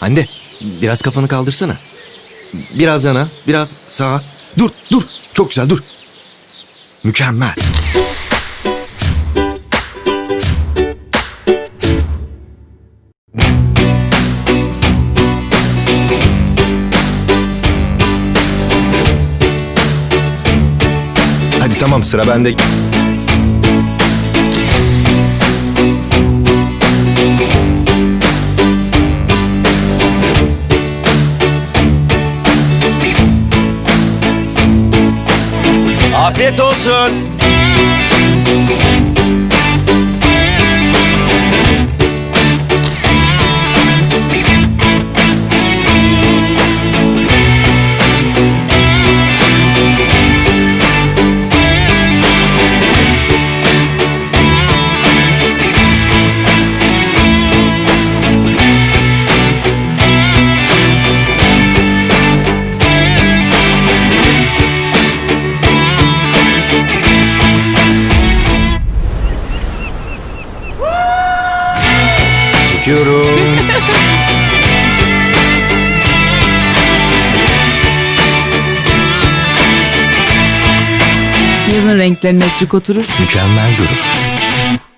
Hande biraz kafanı kaldırsana. Biraz yana, biraz sağa. Dur, dur. Çok güzel, dur. Mükemmel. Hadi tamam sıra bende. Afiyet olsun. Çekiyorum. Yazın renklerine cuk oturur. Mükemmel durur.